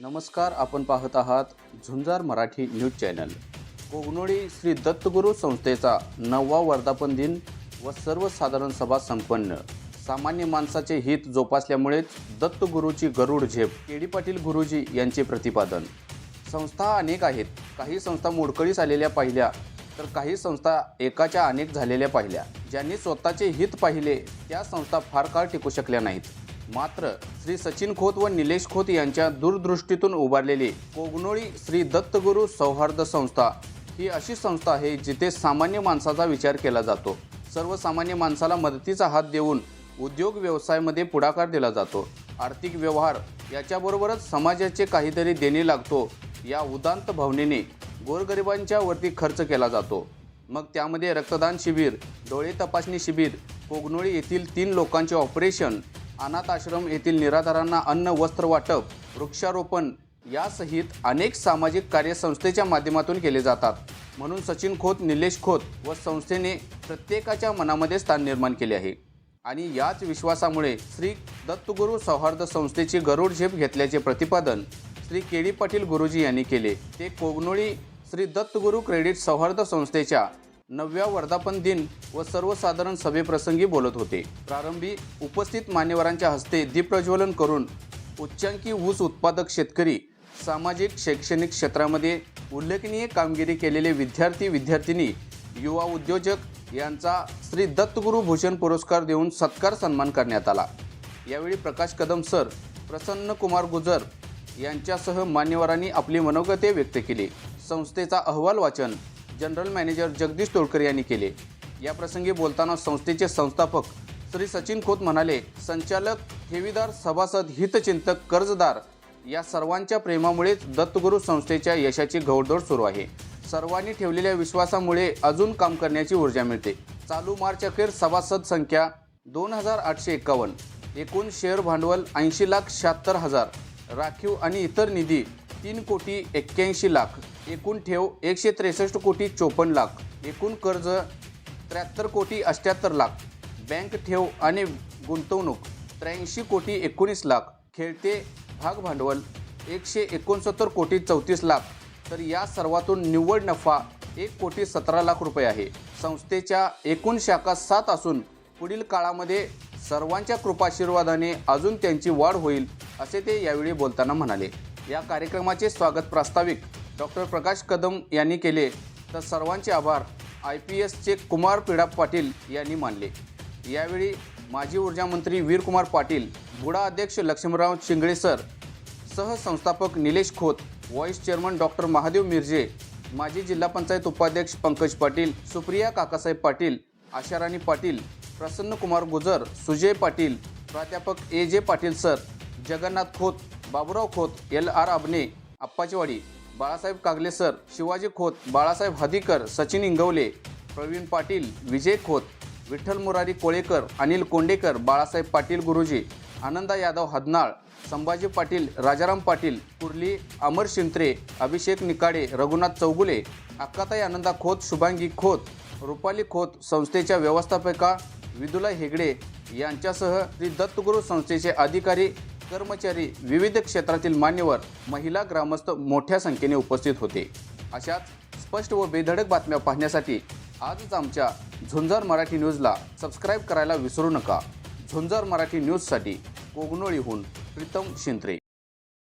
नमस्कार आपण पाहत आहात झुंजार मराठी न्यूज चॅनल. कोगनोळी श्री दत्तगुरू संस्थेचा नववा वर्धापन दिन व सर्वसाधारण सभा संपन्न. सामान्य माणसाचे हित जोपासल्यामुळेच दत्तगुरूची गरुड झेप. केडी पाटील गुरुजी यांचे प्रतिपादन. संस्था अनेक आहेत. काही संस्था मोडकळीस आलेल्या पाहिल्या तर काही संस्था एकाच्या अनेक झालेल्या पाहिल्या. ज्यांनी स्वतःचे हित पाहिले त्या संस्था फार काळ टिकू शकल्या नाहीत. मात्र श्री सचिन खोत व निलेश खोत यांच्या दूरदृष्टीतून उभारलेली कोगनोळी श्री दत्तगुरू सौहार्द संस्था ही अशी संस्था आहे जिथे सामान्य माणसाचा विचार केला जातो. सर्वसामान्य माणसाला मदतीचा हात देऊन उद्योग व्यवसायामध्ये पुढाकार दिला जातो. आर्थिक व्यवहार याच्याबरोबरच समाजाचे काहीतरी देणे लागतो या उदांत भावनेने गोरगरिबांच्या वरती खर्च केला जातो. मग त्यामध्ये रक्तदान शिबिर डोळे तपासणी शिबिर कोगनोळी येथील तीन लोकांचे ऑपरेशन अनाथ आश्रम येथील निराधारांना अन्न वस्त्र वाटप वृक्षारोपण यासहित अनेक सामाजिक कार्य संस्थेच्या माध्यमातून केले जातात. म्हणून सचिन खोत निलेश खोत व संस्थेने प्रत्येकाच्या मनामध्ये स्थान निर्माण केले आहे. आणि याच विश्वासामुळे श्री दत्तगुरू सौहार्द संस्थेची गरुड झेप घेतल्याचे प्रतिपादन श्री केडी पाटील गुरुजी यांनी केले. ते कोगनोळी श्री दत्तगुरू क्रेडिट सौहार्द संस्थेच्या नवव्या वर्धापन दिन व सर्वसाधारण सभेप्रसंगी बोलत होते. प्रारंभी उपस्थित मान्यवरांच्या हस्ते दीपप्रज्वलन करून उच्चांकी ऊस उत्पादक शेतकरी सामाजिक शैक्षणिक क्षेत्रामध्ये उल्लेखनीय कामगिरी केलेले विद्यार्थी विद्यार्थिनी युवा उद्योजक यांचा श्री दत्तगुरू भूषण पुरस्कार देऊन सत्कार सन्मान करण्यात आला. यावेळी प्रकाश कदम सर प्रसन्न कुमार गुजर यांच्यासह मान्यवरांनी आपली मनोगते व्यक्त केली. संस्थेचा अहवाल वाचन जनरल मॅनेजर जगदीश तोडकर यांनी केले. या प्रसंगी बोलताना संस्थेचे संस्थापक श्री सचिन खोत म्हणाले संचालक ठेवीदार सभासद हितचिंतक कर्जदार या सर्वांच्या प्रेमामुळेच दत्तगुरू संस्थेच्या यशाची घौडदौड सुरू आहे. सर्वांनी ठेवलेल्या विश्वासामुळे अजून काम करण्याची ऊर्जा मिळते. चालू मार्च अखेर सभासद संख्या दोन हजार आठशे एकावन्न. एकूण शेअर भांडवल ऐंशी लाख शहात्तर हजार. राखीव आणि इतर निधी तीन कोटी एक्क्याऐंशी लाख. एकूण ठेव एकशे त्रेसष्ट कोटी चोपन्न लाख. एकूण कर्ज त्र्याहत्तर कोटी अठ्ठ्याहत्तर लाख. बँक ठेव आणि गुंतवणूक त्र्याऐंशी कोटी एकोणीस लाख. खेळते भाग भांडवल एकशे एकोणसत्तर कोटी चौतीस लाख. तर या सर्वातून निव्वळ नफा एक कोटी सतरा लाख रुपये आहे. संस्थेच्या एकूण शाखा सात असून पुढील काळामध्ये सर्वांच्या कृपाशीर्वादाने अजून त्यांची वाढ होईल असे ते यावेळी बोलताना म्हणाले. या कार्यक्रमाचे स्वागत प्रास्ताविक डॉक्टर प्रकाश कदम यांनी केले तर सर्वांचे आभार. आय पी एसचे कुमार पिडाप पाटील यांनी मानले. यावेळी माजी ऊर्जा मंत्री वीरकुमार पाटील बुडा अध्यक्ष Laxmirao Shingale sir सहसंस्थापक Nilesh Khot vice chairman doctor Mahadev Mirje माजी जिल्हा पंचायत उपाध्यक्ष पंकज पाटील सुप्रिया काकासाहेब पाटील आशाराणी पाटील प्रसन्न कुमार गुजर सुजय पाटील प्राध्यापक A J Patil sir Jagannath Khot Baburao Khot L R Aabne Appachewadi Balasaheb Kagle sir Shivaji Khot Balasaheb Hadikar Sachin Ingawale Pravin Patil Vijay Khot Vitthal Murari Kolekar Anil Kondekar Balasaheb Patil गुरुजी आनंदा यादव हदनाळ संभाजी पाटील राजाराम पाटील कुर्ली अमर शिंत्रे अभिषेक निकाडे रघुनाथ चौगुले अक्काताई आनंदा खोत शुभांगी खोत रुपाली खोत संस्थेच्या व्यवस्थापिका विदुला हेगडे यांच्यासह श्री दत्तगुरू संस्थेचे अधिकारी कर्मचारी विविध क्षेत्रातील मान्यवर महिला ग्रामस्थ मोठ्या संख्येने उपस्थित होते. अशाच स्पष्ट व बेधडक बातम्या पाहण्यासाठी आजच आमच्या झुंजार मराठी न्यूजला सबस्क्राईब करायला विसरू नका. झुंजार मराठी न्यूजसाठी कोगनोळीहून प्रीतम शिंत्रे.